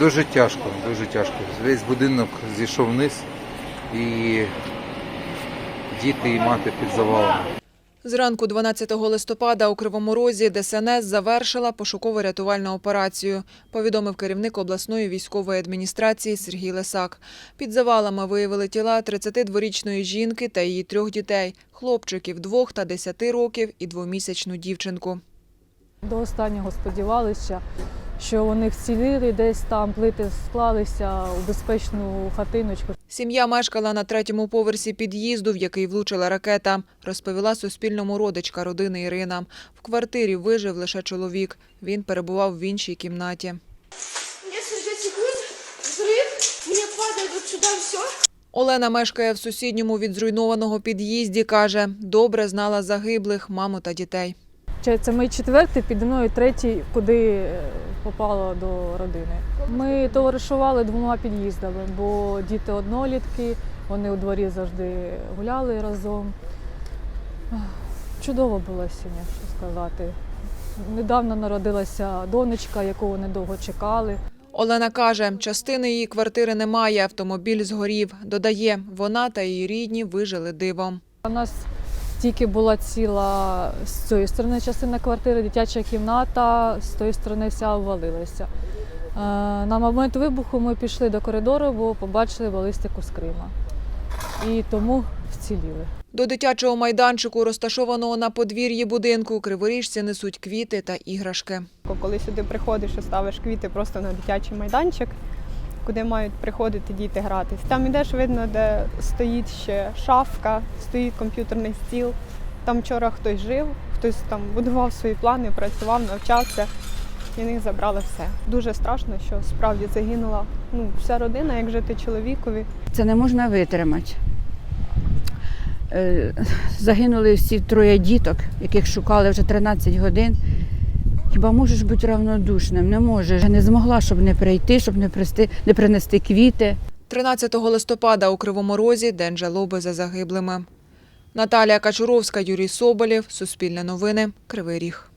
Дуже тяжко, дуже тяжко. Весь будинок зійшов вниз і діти і мати під завалами. Зранку 12 листопада у Кривому Розі ДСНС завершила пошуково-рятувальну операцію, повідомив керівник обласної військової адміністрації Сергій Лисак. Під завалами виявили тіла 32-річної жінки та її трьох дітей – хлопчиків 2 та 10 років і двомісячну дівчинку. До останнього сподівалися, що вони вціліли, десь там плити склалися у безпечну хатиночку. Сім'я мешкала на третьому поверсі під'їзду, в який влучила ракета, розповіла Суспільному родичка родини Ірина. В квартирі вижив лише чоловік. Він перебував в іншій кімнаті. Все. Олена мешкає в сусідньому від зруйнованого під'їзді. Каже, добре знала загиблих, маму та дітей. Це мій четвертий, піді мною третій, куди попало до родини. Ми товаришували двома під'їздами, бо діти однолітки, вони у дворі завжди гуляли разом. Ах, Чудова була сім'я, що сказати. Недавно народилася донечка, яку вони довго чекали. Олена каже, частини її квартири немає, автомобіль згорів. Додає, вона та її рідні вижили дивом. У нас тільки була ціла з цієї сторони частина квартири, дитяча кімната, з тої сторони вся обвалилася. Е, На момент вибуху ми пішли до коридору, бо побачили балістику з Крима. І тому вціліли. До дитячого майданчику, розташованого на подвір'ї будинку, криворіжці несуть квіти та іграшки. Коли сюди приходиш і ставиш квіти просто на дитячий майданчик, куди мають приходити діти гратись. Там ідеш, видно, де стоїть ще шафка, стоїть комп'ютерний стіл. Там вчора хтось жив, хтось там будував свої плани, працював, навчався. І них забрали все. Дуже страшно, що справді загинула ну, вся родина, як жити чоловікові. Це не можна витримати. Е, Загинули всі троє діток, яких шукали вже 13 годин. Хіба можеш бути равнодушним? Не можеш. Не змогла, щоб не прийти, щоб не, принести, не принести квіти. 13 листопада у Кривому Розі – День жалоби за загиблими. Наталія Качуровська, Юрій Соболєв, Суспільне новини, Кривий Ріг.